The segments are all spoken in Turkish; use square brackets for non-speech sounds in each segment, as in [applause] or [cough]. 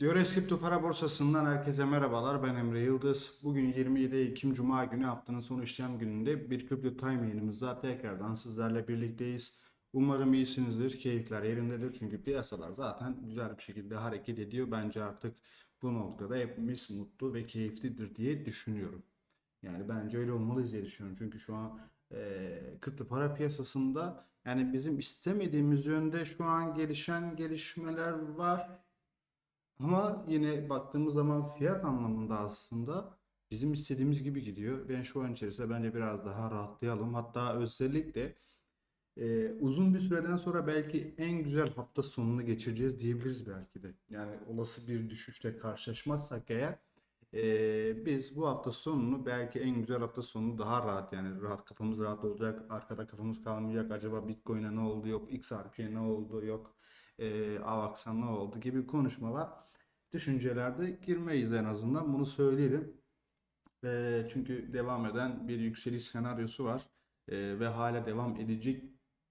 Diores Kripto Para Borsası'ndan herkese merhabalar. Ben Emre Yıldız. Bugün 27 Ekim Cuma günü haftanın son işlem gününde bir Kripto Time yayınımızda tekrardan sizlerle birlikteyiz. Umarım iyisinizdir, keyifler yerindedir. Çünkü piyasalar zaten güzel bir şekilde hareket ediyor. Bence artık bu noktada hepimiz mutlu ve keyiflidir diye düşünüyorum. Yani bence öyle olmalıyız diye düşünüyorum. Çünkü şu an eee kripto para piyasasında yani bizim istemediğimiz yönde şu an gelişen gelişmeler var. Ama yine baktığımız zaman fiyat anlamında aslında bizim istediğimiz gibi gidiyor. Ben şu an içerisinde bence biraz daha rahatlayalım. Hatta özellikle e, uzun bir süreden sonra belki en güzel hafta sonunu geçireceğiz diyebiliriz belki de. Yani olası bir düşüşle karşılaşmazsak eğer e, biz bu hafta sonunu belki en güzel hafta sonunu daha rahat yani rahat kafamız rahat olacak. Arkada kafamız kalmayacak. Acaba Bitcoin'e ne oldu? Yok XRP'ye ne oldu? Yok e, Avax'a ne oldu gibi konuşmalar düşüncelerde girmeyiz en azından bunu söyleyelim. Eee, çünkü devam eden bir yükseliş senaryosu var Eee, ve hala devam edecek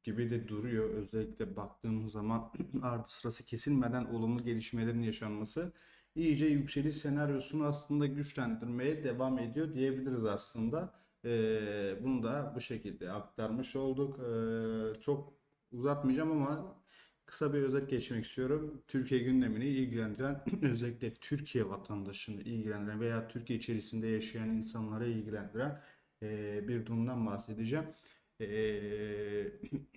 gibi de duruyor. Özellikle baktığımız zaman [clears throat] ardı sırası kesilmeden olumlu gelişmelerin yaşanması iyice yükseliş senaryosunu aslında güçlendirmeye devam ediyor diyebiliriz aslında. Eee, bunu da bu şekilde aktarmış olduk. Eee, çok uzatmayacağım ama Kısa bir özet geçmek istiyorum. Türkiye gündemini ilgilendiren, [clears throat] özellikle Türkiye vatandaşını ilgilendiren veya Türkiye içerisinde yaşayan insanlara ilgilendiren eee, bir durumdan bahsedeceğim. Eee,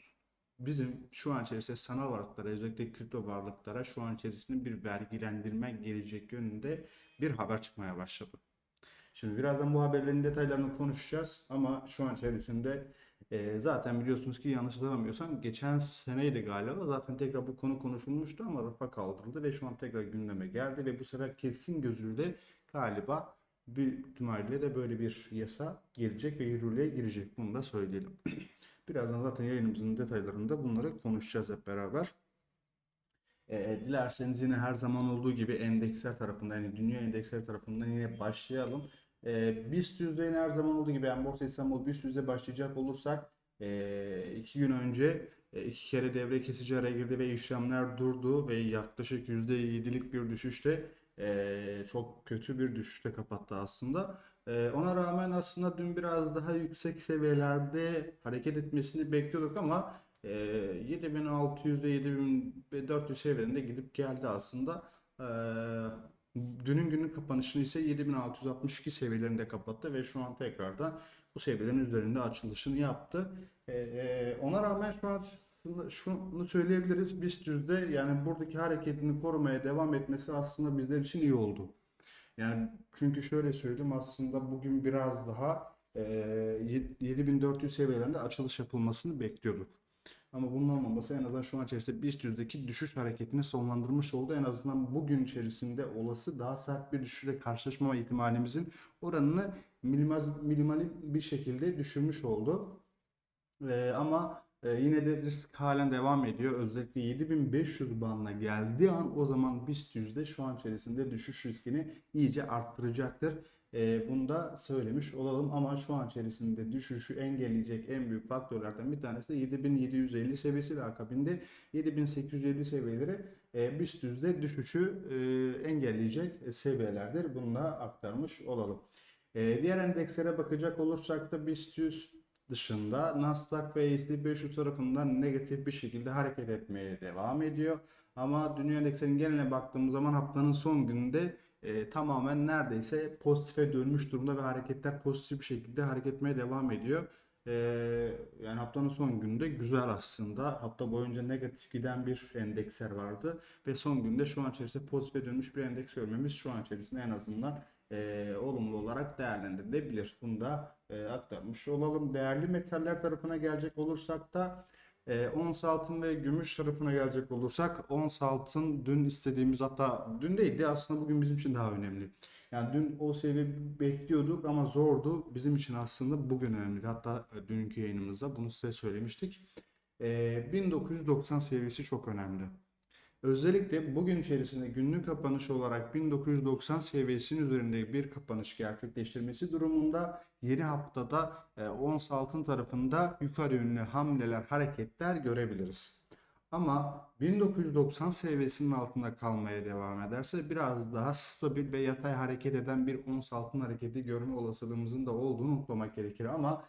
[clears throat] bizim şu an içerisinde sanal varlıklara, özellikle kripto varlıklara şu an içerisinde bir vergilendirme gelecek yönünde bir haber çıkmaya başladı. Şimdi birazdan bu haberlerin detaylarını konuşacağız ama şu an içerisinde e, zaten biliyorsunuz ki yanlış hatırlamıyorsam geçen seneydi galiba zaten tekrar bu konu konuşulmuştu ama rafa kaldırıldı ve şu an tekrar gündeme geldi ve bu sefer kesin gözüyle galiba büyük ihtimalle de böyle bir yasa gelecek ve yürürlüğe girecek. Bunu da söyleyelim. [clears throat] Birazdan zaten yayınımızın detaylarında bunları konuşacağız hep beraber. E, dilerseniz yine her zaman olduğu gibi endeksler tarafından yani dünya endeksler tarafından yine başlayalım. E, BIST yüzde her zaman olduğu gibi yani Borsa İstanbul BIST yüzde başlayacak olursak e, iki gün önce e, iki kere devre kesici araya girdi ve işlemler durdu ve yaklaşık yüzde yedilik bir düşüşte e, çok kötü bir düşüşte kapattı aslında. E, ona rağmen aslında dün biraz daha yüksek seviyelerde hareket etmesini bekliyorduk ama e, 7600 ve 7400 seviyelerinde gidip geldi aslında. E, dünün günün kapanışını ise 7662 seviyelerinde kapattı ve şu an tekrardan bu seviyelerin üzerinde açılışını yaptı. E, e, ona rağmen şu an şunu söyleyebiliriz. BIST yani buradaki hareketini korumaya devam etmesi aslında bizler için iyi oldu. Yani çünkü şöyle söyleyeyim aslında bugün biraz daha e, 7400 seviyelerinde açılış yapılmasını bekliyorduk. Ama bunun olmaması en azından şu an içerisinde BIST yüzdeki düşüş hareketini sonlandırmış oldu. En azından bugün içerisinde olası daha sert bir düşüşle karşılaşmama ihtimalimizin oranını minimal, minimal bir şekilde düşürmüş oldu. Ee, ama e, yine de risk halen devam ediyor. Özellikle 7500 bandına geldiği an o zaman BIST yüzde şu an içerisinde düşüş riskini iyice arttıracaktır. E, bunu da söylemiş olalım ama şu an içerisinde düşüşü engelleyecek en büyük faktörlerden bir tanesi de 7750 seviyesi ve akabinde 7850 seviyeleri e, BIST yüzde düşüşü e, engelleyecek seviyelerdir. Bunu da aktarmış olalım. E, diğer endekslere bakacak olursak da BIST 100 dışında Nasdaq ve S&P 500 tarafından negatif bir şekilde hareket etmeye devam ediyor. Ama dünya endekslerinin geneline baktığımız zaman haftanın son gününde e, tamamen neredeyse pozitife dönmüş durumda ve hareketler pozitif bir şekilde hareket etmeye devam ediyor. E, yani haftanın son gününde güzel aslında. Hafta boyunca negatif giden bir endeksler vardı ve son günde şu an içerisinde pozitife dönmüş bir endeks görmemiz şu an içerisinde en azından e, olumlu olarak değerlendirilebilir. Bunu da e, aktarmış olalım. Değerli metaller tarafına gelecek olursak da e, ons altın ve gümüş tarafına gelecek olursak ons altın dün istediğimiz hatta dün değildi aslında bugün bizim için daha önemli. Yani dün o seviye bekliyorduk ama zordu. Bizim için aslında bugün önemliydi. Hatta e, dünkü yayınımızda bunu size söylemiştik. Ee, 1990 seviyesi çok önemli. Özellikle bugün içerisinde günlük kapanış olarak 1990 seviyesinin üzerinde bir kapanış gerçekleştirmesi durumunda yeni haftada e, ons altın tarafında yukarı yönlü hamleler, hareketler görebiliriz. Ama 1990 seviyesinin altında kalmaya devam ederse biraz daha stabil ve yatay hareket eden bir ons altın hareketi görme olasılığımızın da olduğunu unutmamak gerekir. Ama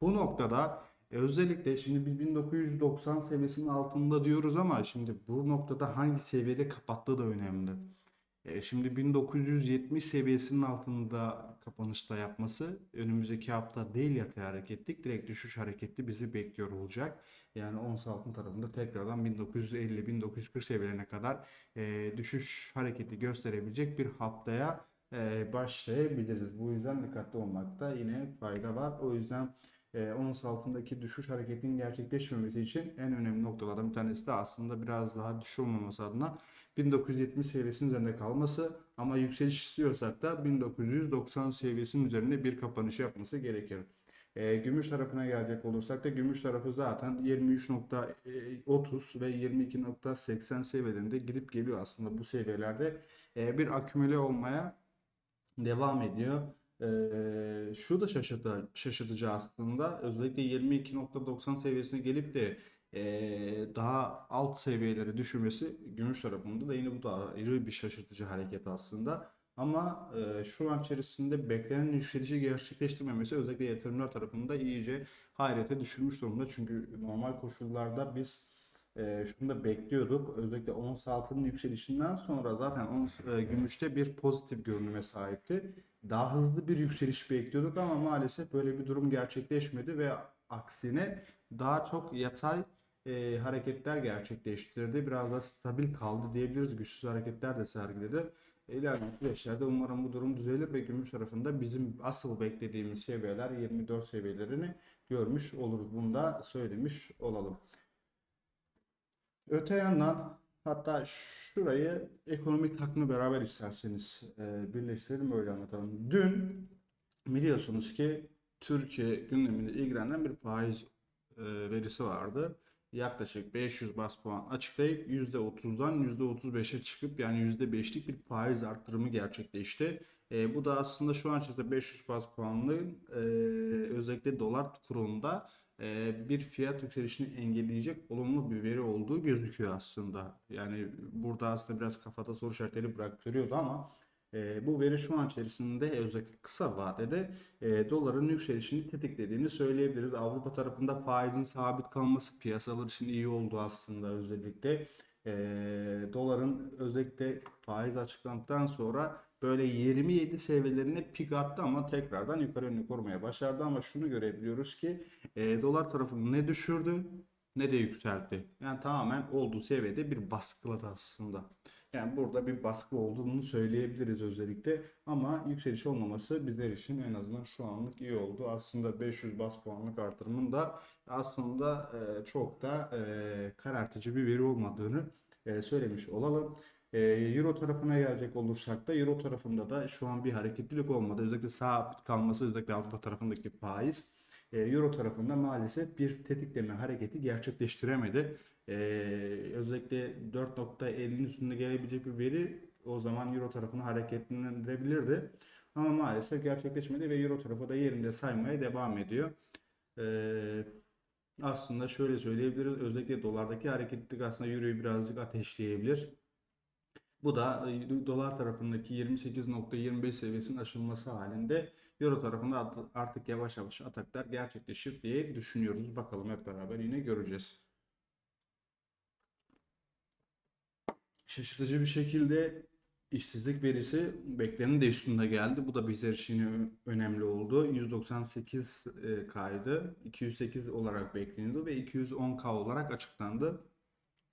bu noktada e, özellikle şimdi biz 1990 seviyesinin altında diyoruz ama şimdi bu noktada hangi seviyede kapattığı da önemli. E, Şimdi 1970 seviyesinin altında kapanışta yapması önümüzdeki hafta değil yatay hareketlik direkt düşüş hareketli bizi bekliyor olacak. Yani ons altın tarafında tekrardan 1950-1940 seviyelerine kadar e, düşüş hareketi gösterebilecek bir haftaya e, başlayabiliriz. Bu yüzden dikkatli olmakta yine fayda var. O yüzden e, ons altındaki düşüş hareketinin gerçekleşmemesi için en önemli noktalardan bir tanesi de aslında biraz daha düşüş olmaması adına 1970 seviyesinin üzerinde kalması ama yükseliş istiyorsak da 1990 seviyesinin üzerinde bir kapanış yapması gerekir. E, gümüş tarafına gelecek olursak da gümüş tarafı zaten 23.30 ve 22.80 seviyelerinde gidip geliyor aslında bu seviyelerde e, bir akümüle olmaya devam ediyor. Şu da şaşırtı, şaşırtıcı aslında. Özellikle 22.90 seviyesine gelip de daha alt seviyelere düşürmesi gümüş tarafında da yine bu da ayrı bir şaşırtıcı hareket aslında. Ama e, şu an içerisinde beklenen yükselişi gerçekleştirmemesi özellikle yatırımlar tarafında iyice hayrete düşürmüş durumda. Çünkü normal koşullarda biz e, şunu da bekliyorduk. Özellikle ons altının yükselişinden sonra zaten ons e, gümüşte bir pozitif görünüme sahipti. Daha hızlı bir yükseliş bekliyorduk ama maalesef böyle bir durum gerçekleşmedi ve aksine daha çok yatay e, hareketler gerçekleştirdi. Biraz da stabil kaldı diyebiliriz. Güçsüz hareketler de sergiledi. İlerleyen süreçlerde umarım bu durum düzelir ve gümüş tarafında bizim asıl beklediğimiz seviyeler 24 seviyelerini görmüş oluruz. Bunu da söylemiş olalım. Öte yandan hatta şurayı ekonomik takvimi beraber isterseniz e, birleştirelim öyle anlatalım. Dün biliyorsunuz ki Türkiye gündeminde ilgilenen bir faiz e, verisi vardı. Yaklaşık 500 bas puan açıklayıp %30'dan %35'e çıkıp yani %5'lik bir faiz arttırımı gerçekleşti. E, bu da aslında şu an içerisinde 500 bas puanlı e, özellikle dolar kurunda bir fiyat yükselişini engelleyecek olumlu bir veri olduğu gözüküyor aslında. Yani burada aslında biraz kafada soru işaretleri bıraktırıyordu ama e, bu veri şu an içerisinde özellikle kısa vadede e, doların yükselişini tetiklediğini söyleyebiliriz. Avrupa tarafında faizin sabit kalması piyasalar için iyi oldu aslında özellikle. E, doların özellikle faiz açıklandıktan sonra böyle 27 seviyelerine pik attı ama tekrardan yukarı yönlü korumaya başardı ama şunu görebiliyoruz ki e, dolar tarafını ne düşürdü ne de yükseltti. Yani tamamen olduğu seviyede bir baskıladı aslında. Yani burada bir baskı olduğunu söyleyebiliriz özellikle ama yükseliş olmaması bizler için en azından şu anlık iyi oldu. Aslında 500 bas puanlık artırımın da aslında e, çok da e, karartıcı bir veri olmadığını e, söylemiş olalım. E, Euro tarafına gelecek olursak da Euro tarafında da şu an bir hareketlilik olmadı. Özellikle sabit kalması özellikle Avrupa tarafındaki faiz e, Euro tarafında maalesef bir tetikleme hareketi gerçekleştiremedi. E, özellikle 4.50'nin üstünde gelebilecek bir veri o zaman Euro tarafını hareketlendirebilirdi. Ama maalesef gerçekleşmedi ve Euro tarafı da yerinde saymaya devam ediyor. E, aslında şöyle söyleyebiliriz. Özellikle dolardaki hareketlilik aslında Euro'yu birazcık ateşleyebilir. Bu da e, dolar tarafındaki 28.25 seviyesinin aşılması halinde Euro tarafında art- artık yavaş yavaş ataklar gerçekleşir diye düşünüyoruz. Bakalım hep beraber yine göreceğiz. Şaşırtıcı bir şekilde işsizlik verisi beklenenin de üstünde geldi. Bu da bizler için önemli oldu. 198 e, kaydı. 208 olarak bekleniyordu ve 210K olarak açıklandı.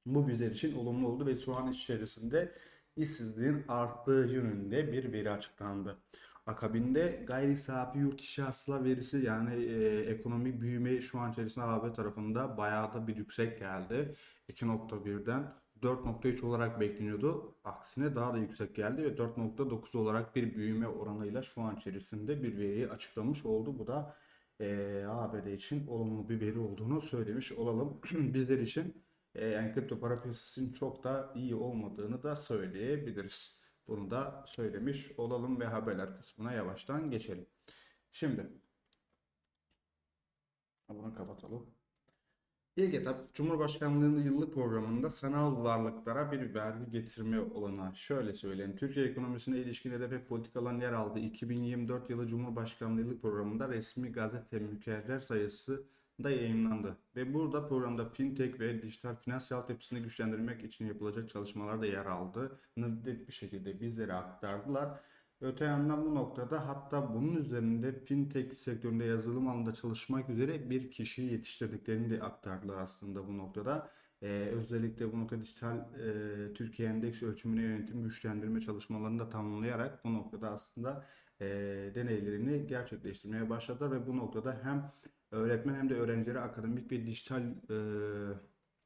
Bu bizler için olumlu oldu ve şu an içerisinde işsizliğin arttığı yönünde bir veri açıklandı. Akabinde gayri safi yurt içi hasıla verisi yani e, ekonomik büyüme şu an içerisinde AB tarafında bayağı da bir yüksek geldi. 2.1'den 4.3 olarak bekleniyordu. Aksine daha da yüksek geldi ve 4.9 olarak bir büyüme oranıyla şu an içerisinde bir veriyi açıklamış oldu. Bu da eee ABD için olumlu bir veri olduğunu söylemiş olalım. [clears throat] Bizler için yani kripto para piyasasının çok da iyi olmadığını da söyleyebiliriz. Bunu da söylemiş olalım ve haberler kısmına yavaştan geçelim. Şimdi bunu kapatalım. İlk etap Cumhurbaşkanlığının yıllık programında sanal varlıklara bir vergi getirme olanağı. Şöyle söyleyeyim. Türkiye ekonomisine ilişkin hedef ve politikaların yer aldığı 2024 yılı Cumhurbaşkanlığı yıllık programında resmi gazete mükerrer sayısı da yayınlandı. Ve burada programda fintech ve dijital finans altyapısını güçlendirmek için yapılacak çalışmalar da yer aldı. Net bir şekilde bizlere aktardılar. Öte yandan bu noktada hatta bunun üzerinde fintech sektöründe yazılım alanında çalışmak üzere bir kişiyi yetiştirdiklerini de aktardılar aslında bu noktada. Ee, özellikle bu noktada dijital e, Türkiye Endeks ölçümüne yönetim güçlendirme çalışmalarını da tamamlayarak bu noktada aslında e, deneylerini gerçekleştirmeye başladılar ve bu noktada hem öğretmen hem de öğrencilere akademik ve dijital e,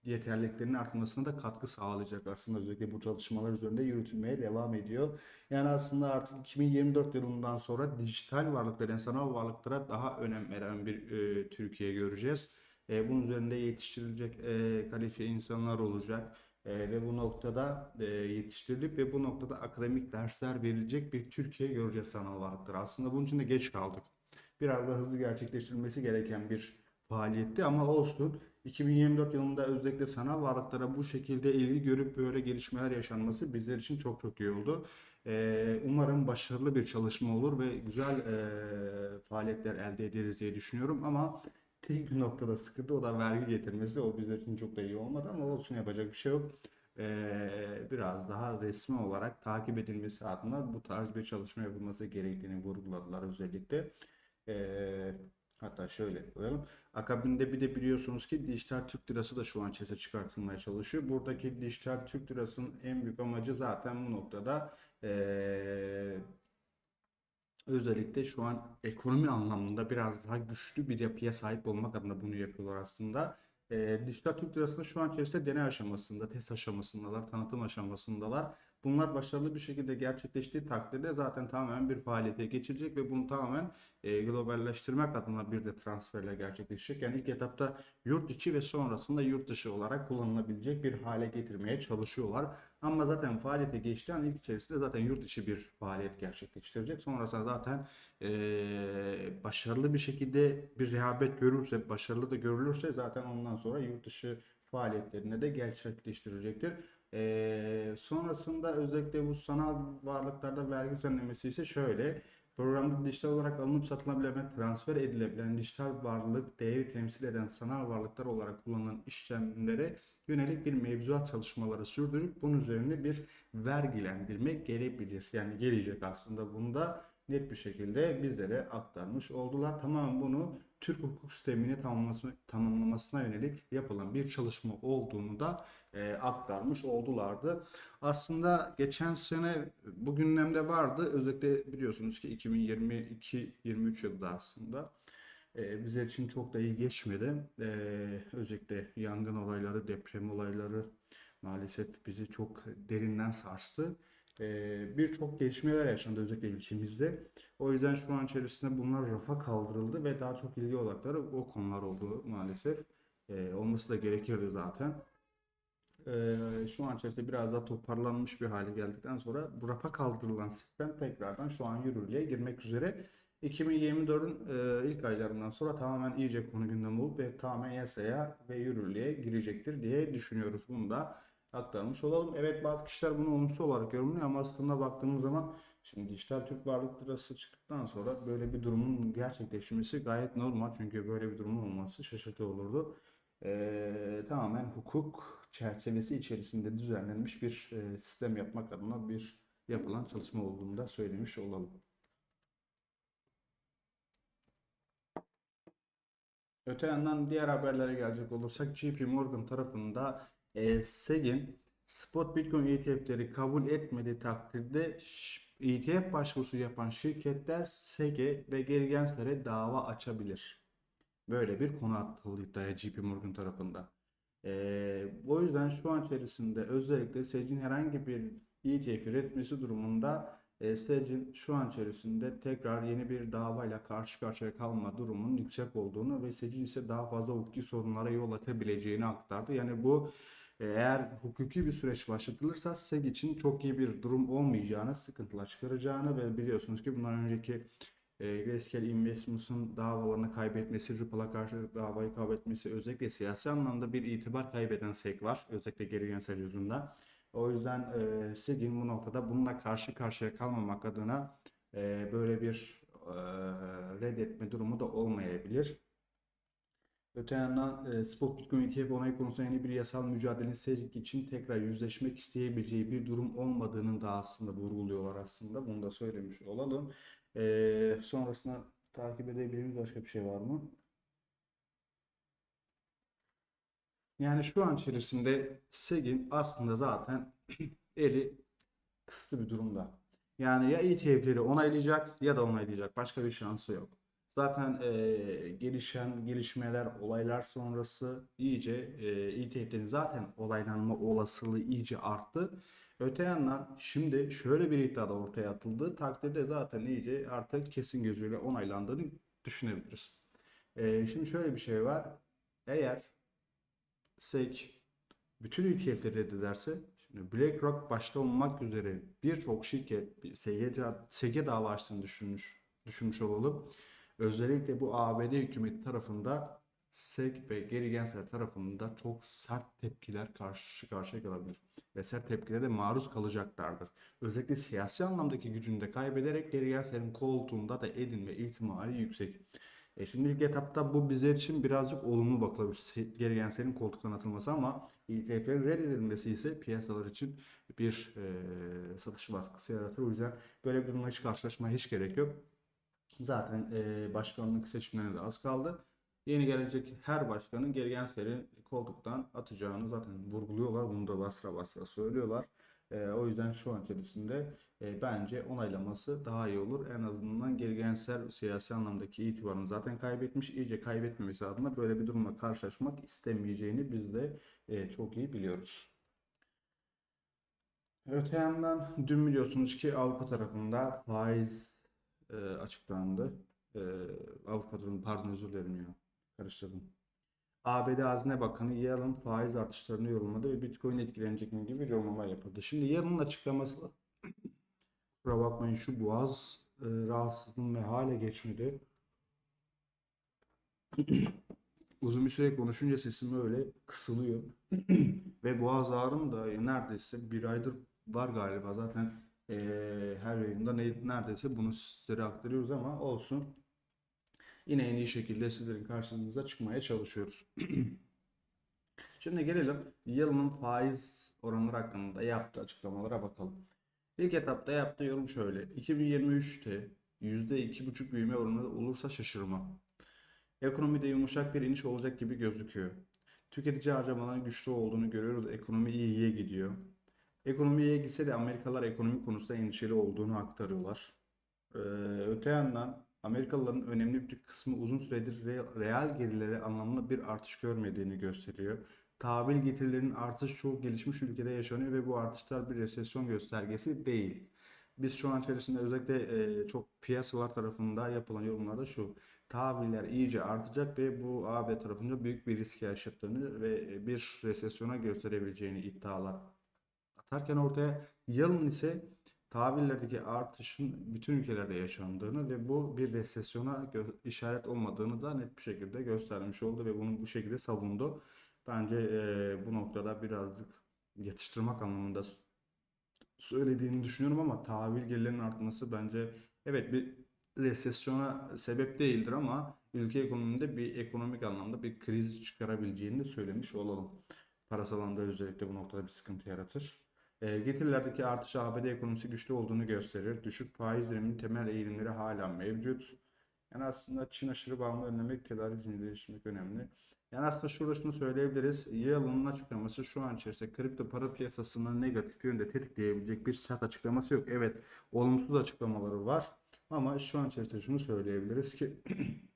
yeterliliklerinin artmasına da katkı sağlayacak aslında özellikle bu çalışmalar üzerinde yürütülmeye devam ediyor. Yani aslında artık 2024 yılından sonra dijital varlıklara, yani sanal varlıklara daha önem veren bir e, Türkiye göreceğiz. E, bunun üzerinde yetiştirilecek e, kalifiye insanlar olacak. E, ve bu noktada e, yetiştirilip ve bu noktada akademik dersler verilecek bir Türkiye göreceğiz sanal varlıklara. Aslında bunun için de geç kaldık. Biraz da hızlı gerçekleştirilmesi gereken bir faaliyetti ama olsun. 2024 yılında özellikle sanal varlıklara bu şekilde ilgi görüp böyle gelişmeler yaşanması bizler için çok çok iyi oldu. Ee, umarım başarılı bir çalışma olur ve güzel e, faaliyetler elde ederiz diye düşünüyorum ama tek bir noktada sıkıntı o da vergi getirmesi. O bizler için çok da iyi olmadı ama olsun yapacak bir şey yok. Ee, biraz daha resmi olarak takip edilmesi adına bu tarz bir çalışma yapılması gerektiğini vurguladılar özellikle. Ee, hatta şöyle koyalım. Akabinde bir de biliyorsunuz ki dijital Türk lirası da şu an çese çıkartılmaya çalışıyor. Buradaki dijital Türk lirasının en büyük amacı zaten bu noktada ee, özellikle şu an ekonomi anlamında biraz daha güçlü bir yapıya sahip olmak adına bunu yapıyorlar aslında. Ee, dijital Türk lirasında şu an içerisinde deney aşamasında, test aşamasındalar, tanıtım aşamasındalar. Bunlar başarılı bir şekilde gerçekleştiği takdirde zaten tamamen bir faaliyete geçilecek ve bunu tamamen e, globalleştirmek adına bir de transferler gerçekleşecek. Yani ilk etapta yurt içi ve sonrasında yurt dışı olarak kullanılabilecek bir hale getirmeye çalışıyorlar. Ama zaten faaliyete geçtiği an ilk içerisinde zaten yurt içi bir faaliyet gerçekleştirecek. Sonrasında zaten e, başarılı bir şekilde bir rehabet görürse, başarılı da görülürse zaten ondan sonra yurt dışı faaliyetlerine de gerçekleştirecektir. Ee, sonrasında özellikle bu sanal varlıklarda vergi düzenlemesi ise şöyle. Programda dijital olarak alınıp satılabilen transfer edilebilen dijital varlık değeri temsil eden sanal varlıklar olarak kullanılan işlemlere yönelik bir mevzuat çalışmaları sürdürüp bunun üzerine bir vergilendirme gelebilir. Yani gelecek aslında bunda net bir şekilde bizlere aktarmış oldular. Tamamen bunu Türk hukuk sistemini tamamlamasına, yönelik yapılan bir çalışma olduğunu da e, aktarmış oldulardı. Aslında geçen sene bu gündemde vardı. Özellikle biliyorsunuz ki 2022-23 yılında aslında e, bizler için çok da iyi geçmedi. E, özellikle yangın olayları, deprem olayları maalesef bizi çok derinden sarstı. Ee, birçok gelişmeler yaşandı özellikle ülkemizde. O yüzden şu an içerisinde bunlar rafa kaldırıldı ve daha çok ilgi odakları o konular oldu maalesef. Ee, olması da gerekirdi zaten. Ee, şu an içerisinde biraz daha toparlanmış bir hale geldikten sonra bu rafa kaldırılan sistem tekrardan şu an yürürlüğe girmek üzere. 2024'ün e, ilk aylarından sonra tamamen iyice konu gündem olup ve tamamen yasaya ve yürürlüğe girecektir diye düşünüyoruz. Bunu da aktarmış olalım. Evet bazı kişiler bunu olumsuz olarak yorumluyor ama aslında baktığımız zaman şimdi dijital Türk varlık lirası çıktıktan sonra böyle bir durumun gerçekleşmesi gayet normal. Çünkü böyle bir durumun olması şaşırtıcı olurdu. Ee, tamamen hukuk çerçevesi içerisinde düzenlenmiş bir e, sistem yapmak adına bir yapılan çalışma olduğunu da söylemiş olalım. Öte yandan diğer haberlere gelecek olursak JP Morgan tarafında e, SEG'in spot Bitcoin ETF'leri kabul etmediği takdirde ETF başvurusu yapan şirketler SEG'e ve geri Gensler'e dava açabilir. Böyle bir konu atıldı iddiaya JP Morgan tarafında. Ee, o yüzden şu an içerisinde özellikle SEC'in herhangi bir ETF üretmesi durumunda e, SEC'in şu an içerisinde tekrar yeni bir davayla karşı karşıya kalma durumunun yüksek olduğunu ve SEC'in ise daha fazla hukuki sorunlara yol açabileceğini aktardı. Yani bu e, eğer hukuki bir süreç başlatılırsa SEC için çok iyi bir durum olmayacağını, sıkıntılar çıkaracağını ve biliyorsunuz ki bundan önceki e, Grayscale Investments'ın davalarını kaybetmesi, Ripple'a karşı davayı kaybetmesi, özellikle siyasi anlamda bir itibar kaybeden SEC var. Özellikle geri yönsel yüzünden. O yüzden e, SEC'in bu noktada bununla karşı karşıya kalmamak adına e, böyle bir e, reddetme durumu da olmayabilir. Öte yandan e, Spot Bitcoin ETF onayı konusunda yeni bir yasal mücadelenin SEC için tekrar yüzleşmek isteyebileceği bir durum olmadığının da aslında vurguluyorlar aslında. Bunu da söylemiş olalım. E, sonrasında takip edebildiğimiz başka bir şey var mı? Yani şu an içerisinde SEC'in aslında zaten [clears throat] eli kısıtlı bir durumda. Yani ya ETF'leri onaylayacak ya da onaylayacak. Başka bir şansı yok. Zaten e, gelişen gelişmeler, olaylar sonrası iyice e, ETF'lerin zaten olaylanma olasılığı iyice arttı. Öte yandan şimdi şöyle bir iddia da ortaya atıldığı takdirde zaten iyice artık kesin gözüyle onaylandığını düşünebiliriz. E, şimdi şöyle bir şey var. Eğer SEC bütün ETF'leri reddederse şimdi BlackRock başta olmak üzere birçok şirket bir SEC, SEC dava açtığını düşünmüş, düşünmüş olalım. Özellikle bu ABD hükümeti tarafında SEC ve Gary Gensler tarafında çok sert tepkiler karşı karşıya kalabilir. Ve sert tepkilere de maruz kalacaklardır. Özellikle siyasi anlamdaki gücünü de kaybederek Gary Gensler'in koltuğunda da edinme ihtimali yüksek. E şimdi ilk etapta bu bizler için birazcık olumlu bakılabilir. Geri Gensler'in koltuktan atılması ama ETF'lerin reddedilmesi ise piyasalar için bir e, satış baskısı yaratır. O yüzden böyle bir durumla hiç karşılaşmaya hiç gerek yok. Zaten e, başkanlık seçimlerine de az kaldı. Yeni gelecek her başkanın Geri Gensler'i koltuktan atacağını zaten vurguluyorlar. Bunu da basra basra söylüyorlar. E, o yüzden şu an içerisinde e, bence onaylaması daha iyi olur. En azından Geri Gensler siyasi anlamdaki itibarını zaten kaybetmiş. İyice kaybetmemesi adına böyle bir durumla karşılaşmak istemeyeceğini biz de e, çok iyi biliyoruz. Öte yandan dün biliyorsunuz ki Avrupa tarafında faiz e, açıklandı. E, Avrupa tarafında pardon özür dilerim ya karıştırdım. ABD Hazine Bakanı Yalın faiz artışlarını yorumladı ve Bitcoin etkilenecek mi gibi bir yorumlama yapıldı. Şimdi Yalın'ın açıklaması [coughs] kusura bakmayın şu boğaz e, rahatsızlığım ve hale geçmedi. [coughs] Uzun bir süre konuşunca sesim öyle kısılıyor. [coughs] ve boğaz ağrım da neredeyse bir aydır var galiba. Zaten e, her yayında ne, neredeyse bunu sizlere aktarıyoruz ama olsun. Yine en iyi şekilde sizlerin karşınıza çıkmaya çalışıyoruz. [clears throat] Şimdi gelelim yılın faiz oranları hakkında yaptığı açıklamalara bakalım. İlk etapta yaptığı yorum şöyle. 2023'te %2,5 büyüme oranı olursa şaşırmam. Ekonomide yumuşak bir iniş olacak gibi gözüküyor. Tüketici harcamaların güçlü olduğunu görüyoruz. Ekonomi iyiye gidiyor. Ekonomi iyiye gitse de Amerikalılar ekonomi konusunda endişeli olduğunu aktarıyorlar. Ee, öte yandan Amerikalıların önemli bir kısmı uzun süredir re- reel gelirleri anlamlı bir artış görmediğini gösteriyor. Tahvil getirilerinin artışı çoğu gelişmiş ülkede yaşanıyor ve bu artışlar bir resesyon göstergesi değil. Biz şu an içerisinde özellikle e, çok piyasalar tarafında yapılan yorumlarda şu. Tahviller iyice artacak ve bu AB tarafında büyük bir risk yaşattığını ve bir resesyona gösterebileceğini iddialar atarken ortaya yılın ise tahvillerdeki artışın bütün ülkelerde yaşandığını ve bu bir resesyona işaret olmadığını da net bir şekilde göstermiş oldu ve bunu bu şekilde savundu. Bence e, bu noktada birazcık yatıştırmak anlamında söylediğini düşünüyorum ama tahvil gelirlerinin artması bence evet bir resesyona sebep değildir ama ülke ekonominde bir ekonomik anlamda bir kriz çıkarabileceğini de söylemiş olalım. Parasal alanda özellikle bu noktada bir sıkıntı yaratır. E, getirilerdeki artış ABD ekonomisi güçlü olduğunu gösterir. Düşük faiz döneminin temel eğilimleri hala mevcut. Yani aslında Çin aşırı bağımlı önlemek, tedarik zincirleri geliştirmek önemli. Yani aslında şurada şunu söyleyebiliriz. Yalın'ın açıklaması şu an içerisinde kripto para piyasasını negatif yönde tetikleyebilecek bir sert açıklaması yok. Evet, olumsuz açıklamaları var. Ama şu an içerisinde şunu söyleyebiliriz ki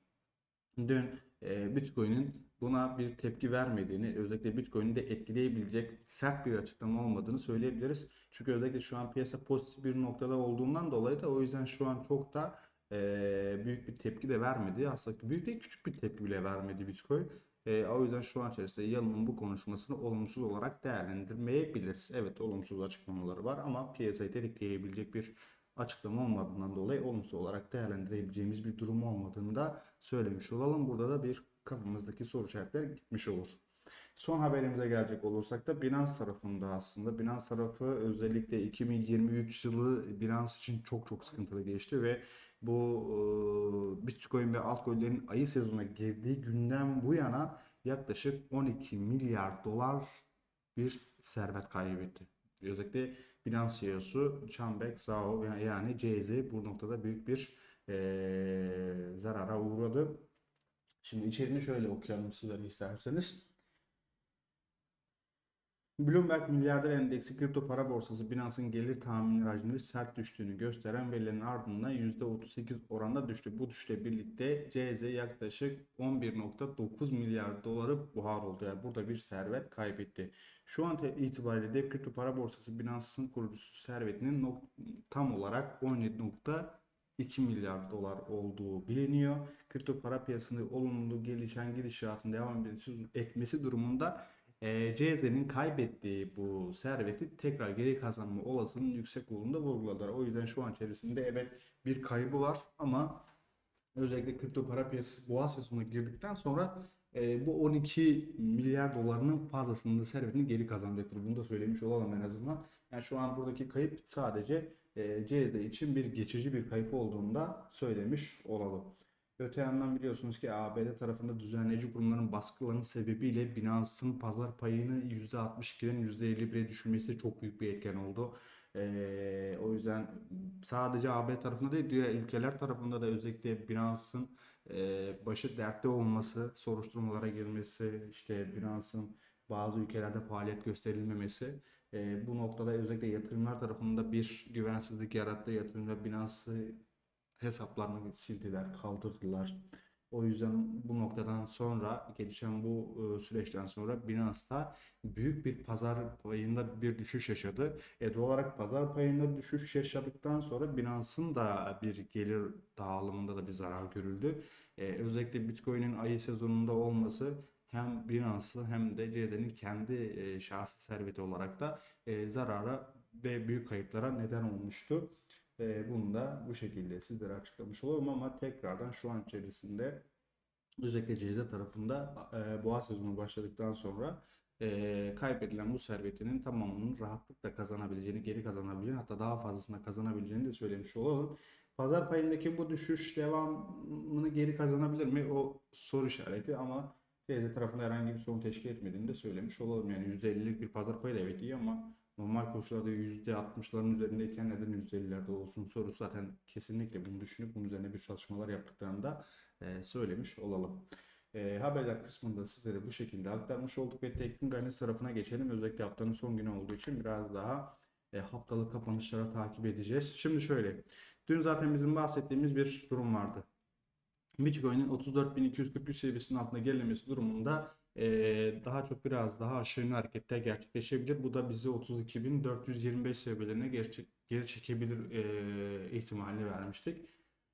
[clears throat] dün e, Bitcoin'in buna bir tepki vermediğini, özellikle Bitcoin'i de etkileyebilecek sert bir açıklama olmadığını söyleyebiliriz. Çünkü özellikle şu an piyasa pozitif bir noktada olduğundan dolayı da o yüzden şu an çok da e, büyük bir tepki de vermedi. Aslında büyük değil küçük bir tepki bile vermedi Bitcoin. E, o yüzden şu an içerisinde Yalın'ın bu konuşmasını olumsuz olarak değerlendirmeyebiliriz. Evet olumsuz açıklamaları var ama piyasayı tetikleyebilecek bir açıklama olmadığından dolayı olumsuz olarak değerlendirebileceğimiz bir durum olmadığını da söylemiş olalım. Burada da bir kafamızdaki soru işaretleri gitmiş olur. Son haberimize gelecek olursak da Binance tarafında aslında Binance tarafı özellikle 2023 yılı Binance için çok çok sıkıntılı geçti ve bu e, Bitcoin ve altcoin'lerin ayı sezonuna girdiği günden bu yana yaklaşık 12 milyar dolar bir servet kaybetti. Özellikle Binance CEO'su Chambek Zhao yani CZ bu noktada büyük bir e, zarara uğradı. Şimdi içeriğini şöyle okuyalım sizlere isterseniz. Bloomberg milyarder endeksi kripto para borsası Binance'ın gelir tahmini hacminin sert düştüğünü gösteren verilerin ardından %38 oranda düştü. Bu düşüşle birlikte CZ yaklaşık 11.9 milyar doları buhar oldu. Yani burada bir servet kaybetti. Şu an itibariyle de kripto para borsası Binance'ın kurucusu servetinin tam olarak 17.2 milyar dolar olduğu biliniyor. Kripto para piyasasında olumlu gelişen gidişatın devam etmesi durumunda e, CZ'nin kaybettiği bu serveti tekrar geri kazanma olasılığının yüksek olduğunu da vurguladılar. O yüzden şu an içerisinde evet bir kaybı var ama özellikle kripto para piyasası boğa sezonuna girdikten sonra e, bu 12 milyar dolarının fazlasını da servetini geri kazanacaktır. Bunu da söylemiş olalım en azından. Yani şu an buradaki kayıp sadece CZ için bir geçici bir kayıp olduğunu da söylemiş olalım. Öte yandan biliyorsunuz ki ABD tarafında düzenleyici kurumların baskılarının sebebiyle Binance'ın pazar payını %62'den %51'e düşürmesi çok büyük bir etken oldu. Ee, o yüzden sadece AB tarafında değil diğer ülkeler tarafında da özellikle Binance'ın e, başı dertte olması, soruşturmalara girmesi, işte Binance'ın bazı ülkelerde faaliyet gösterilmemesi e, bu noktada özellikle yatırımlar tarafında bir güvensizlik yarattı. Yatırımlar Binance'ı hesaplarını sildiler, kaldırdılar. O yüzden bu noktadan sonra gelişen bu e, süreçten sonra Binance'da büyük bir pazar payında bir düşüş yaşadı. E, doğal olarak pazar payında düşüş yaşadıktan sonra Binance'ın da bir gelir dağılımında da bir zarar görüldü. E, özellikle Bitcoin'in ayı sezonunda olması hem Binance'ı hem de CZ'nin kendi e, şahsi serveti olarak da e, zarara ve büyük kayıplara neden olmuştu. E, bunu da bu şekilde sizlere açıklamış olalım ama tekrardan şu an içerisinde özellikle CZ tarafında e, boğa sezonu başladıktan sonra e, kaybedilen bu servetinin tamamının rahatlıkla kazanabileceğini, geri kazanabileceğini hatta daha fazlasını kazanabileceğini de söylemiş olalım. Pazar payındaki bu düşüş devamını geri kazanabilir mi? O soru işareti ama CZ tarafında herhangi bir sorun teşkil etmediğini de söylemiş olalım. Yani %50'lik bir pazar payı da evet iyi ama normal koşullarda %60'ların üzerindeyken neden %50'lerde olsun sorusu zaten kesinlikle bunu düşünüp bunun üzerine bir çalışmalar yaptıklarını da e, söylemiş olalım. E, haberler kısmında sizlere bu şekilde aktarmış olduk ve teknik analiz tarafına geçelim. Özellikle haftanın son günü olduğu için biraz daha e, haftalık kapanışlara takip edeceğiz. Şimdi şöyle, dün zaten bizim bahsettiğimiz bir durum vardı. Bitcoin'in 34.243 seviyesinin altına gerilemesi durumunda daha çok biraz daha aşağı yönlü hareketler gerçekleşebilir. Bu da bizi 32.425 seviyelerine geri, çek- geri çekebilir ihtimalini vermiştik.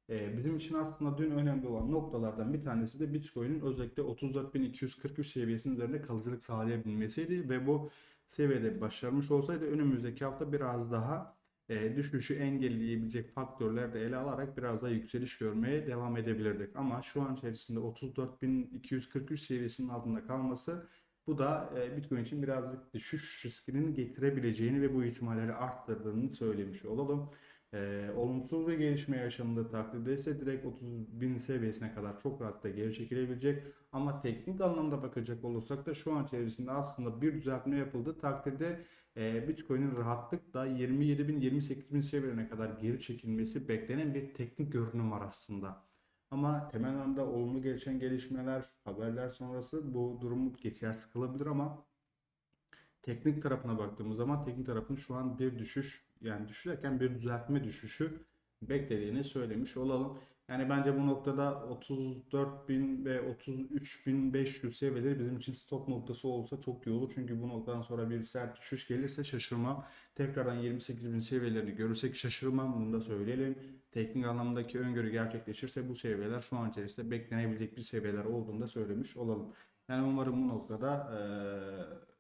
Bizim için aslında dün önemli olan noktalardan bir tanesi de Bitcoin'in özellikle 34.243 seviyesinin üzerinde kalıcılık sağlayabilmesiydi ve bu seviyede başarmış olsaydı önümüzdeki hafta biraz daha e, düşüşü engelleyebilecek faktörler de ele alarak biraz daha yükseliş görmeye devam edebilirdik. Ama şu an içerisinde 34.243 seviyesinin altında kalması bu da e, Bitcoin için birazcık düşüş riskinin getirebileceğini ve bu ihtimalleri arttırdığını söylemiş olalım. E, olumsuz bir gelişme yaşandığı takdirde ise direkt 30.000 seviyesine kadar çok rahatlıkla geri çekilebilecek. Ama teknik anlamda bakacak olursak da şu an içerisinde aslında bir düzeltme yapıldığı takdirde e, Bitcoin'in rahatlıkla 27.000 28.000 seviyelerine kadar geri çekilmesi beklenen bir teknik görünüm var aslında. Ama temel anlamda olumlu gelişen gelişmeler, haberler sonrası bu durumu geçersiz kılabilir ama teknik tarafına baktığımız zaman teknik tarafın şu an bir düşüş yani düşerken bir düzeltme düşüşü beklediğini söylemiş olalım. Yani bence bu noktada 34.000 ve 33.500 seviyeleri bizim için stop noktası olsa çok iyi olur. Çünkü bu noktadan sonra bir sert düşüş gelirse şaşırmam. Tekrardan 28.000 seviyelerini görürsek şaşırmam. Bunu da söyleyelim. Teknik anlamdaki öngörü gerçekleşirse bu seviyeler şu an içerisinde beklenebilecek bir seviyeler olduğunu da söylemiş olalım. Yani umarım bu noktada eee,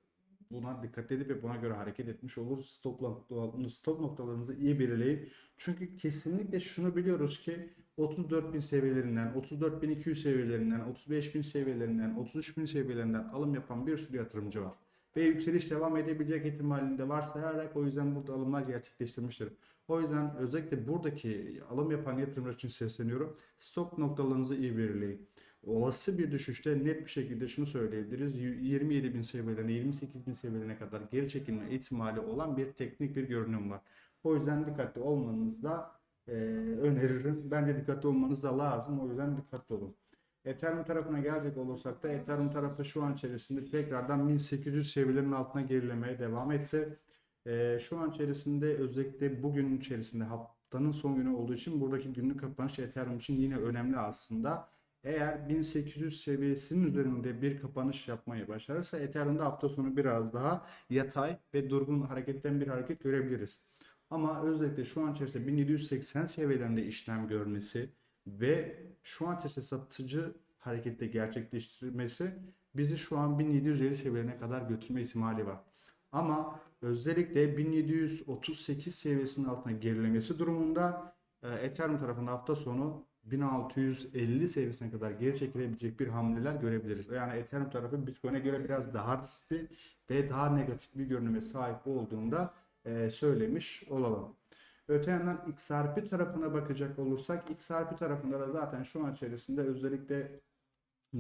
buna dikkat edip ve buna göre hareket etmiş olur. Stop, nokta- stop noktalarınızı iyi belirleyin. Çünkü kesinlikle şunu biliyoruz ki 34.000 seviyelerinden, 34.200 seviyelerinden, 35.000 seviyelerinden, 33.000 seviyelerinden alım yapan bir sürü yatırımcı var. Ve yükseliş devam edebilecek ihtimalinde varsayarak o yüzden burada alımlar gerçekleştirmiştir. O yüzden özellikle buradaki alım yapan yatırımcılar için sesleniyorum. Stop noktalarınızı iyi belirleyin. Olası bir düşüşte net bir şekilde şunu söyleyebiliriz. 27 bin seviyelerine, 28 bin seviyelerine kadar geri çekilme ihtimali olan bir teknik bir görünüm var. O yüzden dikkatli olmanızı da e, öneririm. Bence dikkatli olmanız da lazım. O yüzden dikkatli olun. Ethereum tarafına gelecek olursak da Ethereum tarafı şu an içerisinde tekrardan 1800 seviyelerin altına gerilemeye devam etti. E, şu an içerisinde özellikle bugün içerisinde haftanın son günü olduğu için buradaki günlük kapanış Ethereum için yine önemli aslında. Eğer 1800 seviyesinin üzerinde bir kapanış yapmayı başarırsa Ethereum'da hafta sonu biraz daha yatay ve durgun hareketten bir hareket görebiliriz. Ama özellikle şu an içerisinde 1780 seviyelerinde işlem görmesi ve şu an içerisinde satıcı harekette gerçekleştirmesi bizi şu an 1750 seviyelerine kadar götürme ihtimali var. Ama özellikle 1738 seviyesinin altına gerilemesi durumunda e, Ethereum tarafında hafta sonu 1650 seviyesine kadar geri çekilebilecek bir hamleler görebiliriz. Yani Ethereum tarafı Bitcoin'e göre biraz daha riskli ve daha negatif bir görünüme sahip olduğunda e, söylemiş olalım. Öte yandan XRP tarafına bakacak olursak XRP tarafında da zaten şu an içerisinde özellikle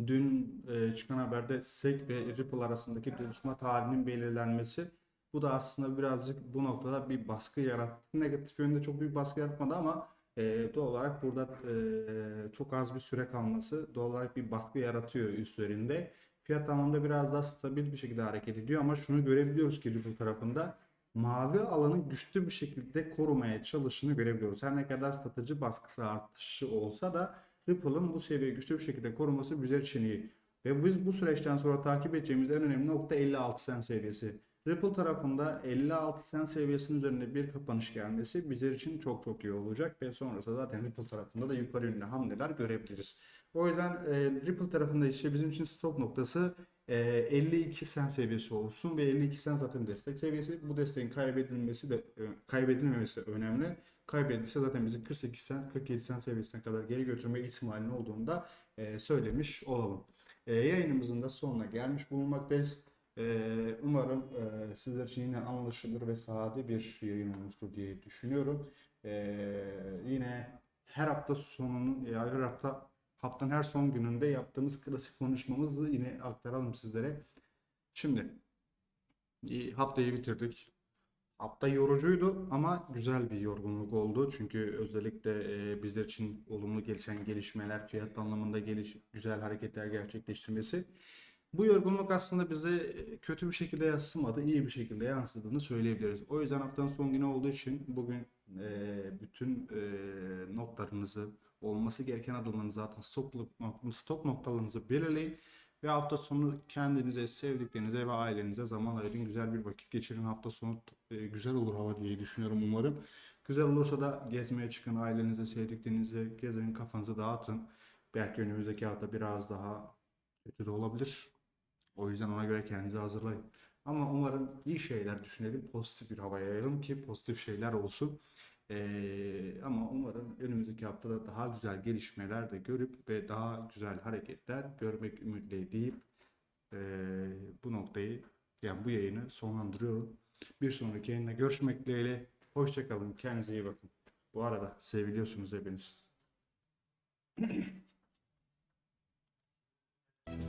dün e, çıkan haberde SEC ve Ripple arasındaki duruşma tarihinin belirlenmesi bu da aslında birazcık bu noktada bir baskı yarattı. Negatif yönde çok büyük baskı yaratmadı ama e, doğal olarak burada e, çok az bir süre kalması doğal olarak bir baskı yaratıyor üstlerinde. Fiyat anlamda biraz daha stabil bir şekilde hareket ediyor ama şunu görebiliyoruz ki Ripple tarafında mavi alanı güçlü bir şekilde korumaya çalıştığını görebiliyoruz. Her ne kadar satıcı baskısı artışı olsa da Ripple'ın bu seviyeyi güçlü bir şekilde koruması bizler için iyi. Ve biz bu süreçten sonra takip edeceğimiz en önemli nokta 56 sen seviyesi. Ripple tarafında 56 sen seviyesinin üzerinde bir kapanış gelmesi bizler için çok çok iyi olacak ve sonrasında zaten Ripple tarafında da yukarı yönlü hamleler görebiliriz. O yüzden e, Ripple tarafında işte bizim için stop noktası e, 52 sen seviyesi olsun ve 52 sen zaten destek seviyesi. Bu desteğin kaybedilmesi de e, kaybedilmemesi önemli. Kaybedilse zaten bizi 48 sen 47 sen seviyesine kadar geri götürme ihtimalinin olduğunu da e, söylemiş olalım. E, yayınımızın da sonuna gelmiş bulunmaktayız. Umarım e, sizler için yine anlaşılır ve sade bir yayın olmuştur diye düşünüyorum. Yine her hafta sonunun, ya her hafta haftanın her son gününde yaptığımız klasik konuşmamızı yine aktaralım sizlere. Şimdi iyi, haftayı bitirdik. Hafta yorucuydu ama güzel bir yorgunluk oldu. Çünkü özellikle e, bizler için olumlu gelişen gelişmeler, fiyat anlamında geliş, güzel hareketler gerçekleştirmesi. Bu yorgunluk aslında bize kötü bir şekilde yansımadı, iyi bir şekilde yansıdığını söyleyebiliriz. O yüzden haftanın son günü olduğu için bugün e, bütün e, notlarınızı, olması gereken adımlarınızı zaten stop, stop noktalarınızı belirleyin. Ve hafta sonu kendinize, sevdiklerinize ve ailenize zaman ayırın. Güzel bir vakit geçirin. Hafta sonu güzel olur hava diye düşünüyorum umarım. Güzel olursa da gezmeye çıkın. Ailenize, sevdiklerinize gezin, kafanızı dağıtın. Belki önümüzdeki hafta biraz daha kötü de olabilir. O yüzden ona göre kendinizi hazırlayın. Ama umarım iyi şeyler düşünelim. Pozitif bir hava yayalım ki pozitif şeyler olsun. Ee, ama umarım önümüzdeki haftada daha güzel gelişmeler de görüp ve daha güzel hareketler görmek ümitle deyip ee, bu noktayı yani bu yayını sonlandırıyorum. Bir sonraki yayında görüşmek dileğiyle. Hoşçakalın. Kendinize iyi bakın. Bu arada seviliyorsunuz hepiniz. [clears throat]